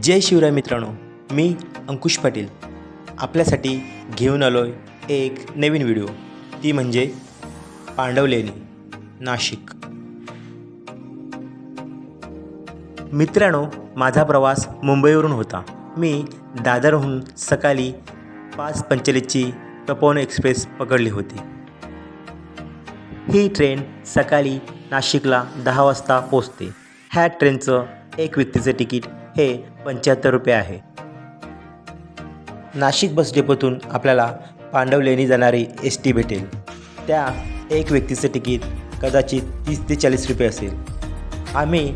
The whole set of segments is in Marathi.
जय शिवराय मित्रांनो मी अंकुश पाटील. आपल्यासाठी घेऊन आलो आहे एक नवीन व्हिडिओ. ती म्हणजे पांडवलेणी नाशिक. मित्रांनो माझा प्रवास मुंबईवरून होता. मी दादरहून सकाळी पाच पंचेचाळीसची तपोवन एक्सप्रेस पकडली होती. ही ट्रेन सकाळी नाशिकला दहा वाजता पोचते ह्या ट्रेनचं एक व्यक्तीचं तिकीट हे पंच्याहत्तर रुपये आहे. नाशिक बस डेपोतून आपल्याला पांडवलेणी जाणारी एस टी भेटेल. त्या एक व्यक्तीचं तिकीट कदाचित तीस ते चाळीस रुपये असेल. आम्ही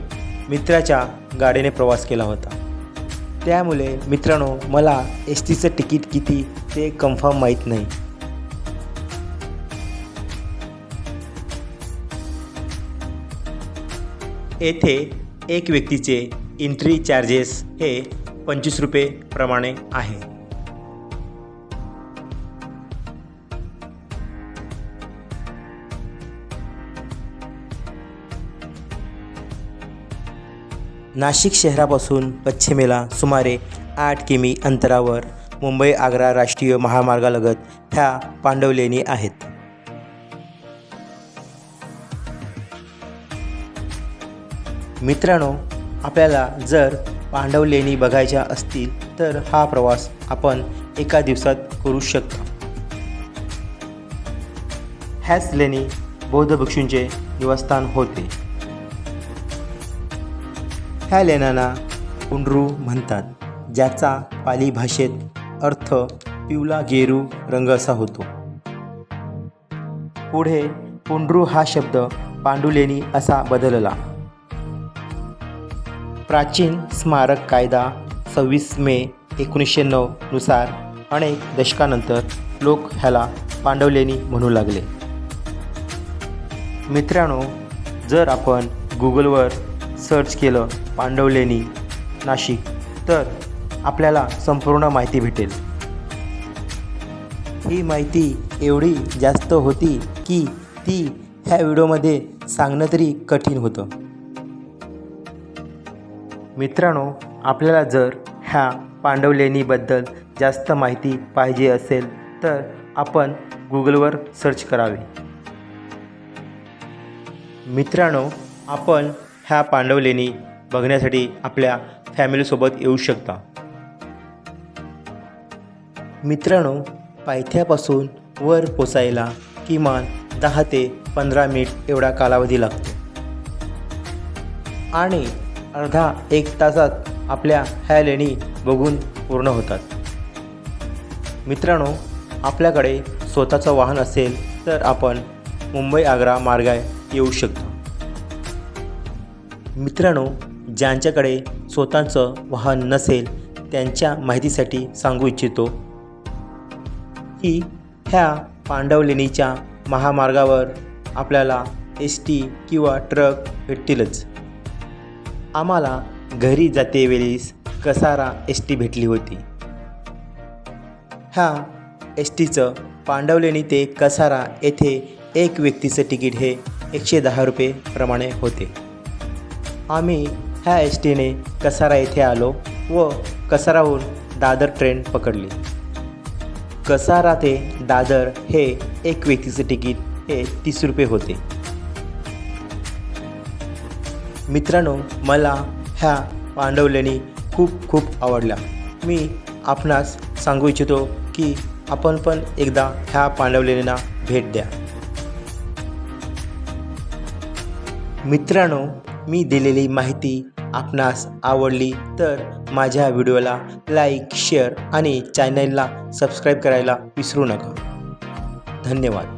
मित्राच्या गाडीने प्रवास केला होता. त्यामुळे मित्रांनो मला एस टीचं तिकीट किती ते कन्फर्म माहीत नाही. येथे एक व्यक्तीचे एंट्री चार्जेस हे पंचवीस रुपये प्रमाणे आहे. नाशिक शहरापासून पश्चिमेला सुमारे आठ किमी अंतरावर मुंबई आग्रा राष्ट्रीय महामार्गालगत ह्या पांडवलेणी आहेत. मित्रांनो आपल्याला जर पांडवलेणी बघायच्या असतील तर हा प्रवास आपण एका दिवसात करू शकता. ह्याच लेणी बौद्ध भिक्षूंचे निवासस्थान होते. ह्या लेण्यांना पुंडरू म्हणतात ज्याचा पाली भाषेत अर्थ पिवला गेरू रंग असा होतो. पुढे पुंडरू हा शब्द पांडुलेणी असा बदलला. प्राचीन स्मारक कायदा सव्वीस मे एकोणीसशे नऊनुसार अनेक दशकानंतर लोक ह्याला पांडवलेणी म्हणू लागले. मित्रांनो जर आपण गुगलवर सर्च केलं पांडवलेणी नाशिक तर आपल्याला संपूर्ण माहिती भेटेल. ही माहिती एवढी जास्त होती की ती ह्या व्हिडिओमध्ये सांगणं तरी कठीण होतं. मित्रांनो आपल्याला जर ह्या पांडवलेणीबद्दल जास्त माहिती पाहिजे असेल तर आपण गुगलवर सर्च करावे. मित्रांनो आपण ह्या पांडवलेणी बघण्यासाठी आपल्या फॅमिलीसोबत येऊ शकता. मित्रांनो पायथ्यापासून वर पोचायला किमान दहा ते पंधरा मिनिट एवढा कालावधी लागतो. आणि अर्धा एक तासात आपल्या ह्या लेणी बघून पूर्ण होतात. मित्रांनो आपल्याकडे स्वतःचं वाहन असेल तर आपण मुंबई आग्रा मार्गाय येऊ शकतो. मित्रांनो ज्यांच्याकडे स्वतःचं वाहन नसेल त्यांच्या माहितीसाठी सांगू इच्छितो की ह्या पांडवलेणीच्या महामार्गावर आपल्याला एस टी किंवा ट्रक भेटतीलच. आम्हाला घरी जातेवेळीस कसारा एस टी भेटली होती. ह्या एस टीचं पांडवलेणी ते कसारा येथे एक व्यक्तीचं तिकीट हे एकशे दहा रुपये प्रमाणे होते. आम्ही ह्या एस टीने कसारा येथे आलो व कसाराहून दादर ट्रेन पकडली. कसारा ते दादर हे एक व्यक्तीचं तिकीट हे तीस रुपये होते. मित्रांनो मला ह्या पांडवलेणी खूप खूप आवडल्या. मी आपणास सांगू इच्छितो की आपण पण एकदा ह्या पांडवलेणींना भेट द्या. मित्रांनो मी दिलेली माहिती आपणास आवडली तर माझ्या व्हिडिओला लाईक शेअर आणि चॅनलला सबस्क्राईब करायला विसरू नका. धन्यवाद.